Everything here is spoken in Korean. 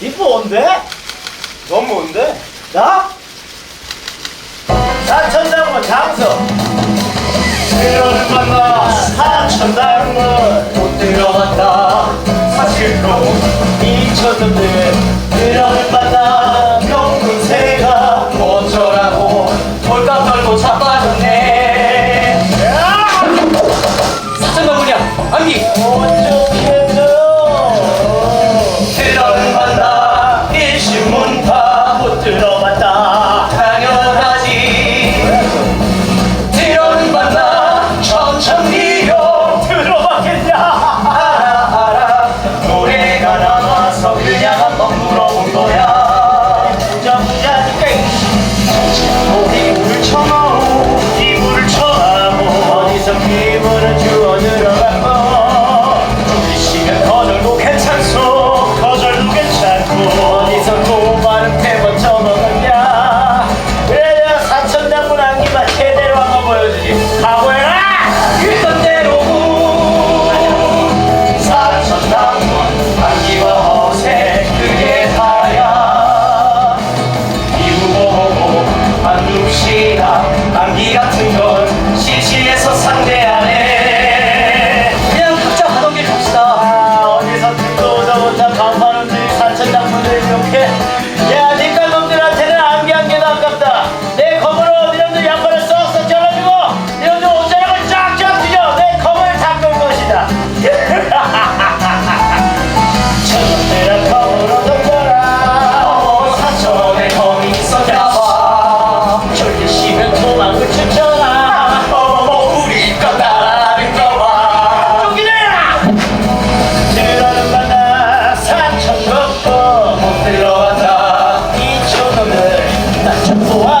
이거 뭔데? 넌 뭔데? 나? 사천당문 장서 그녀를 만나 사천당문. 못 들어갔다. 사실로 미쳤는데 그녀를 만나 명분새가 어쩌라고 돌까 떨고 자빠졌네. 사천가문이야. 안기 保佑自 โอ้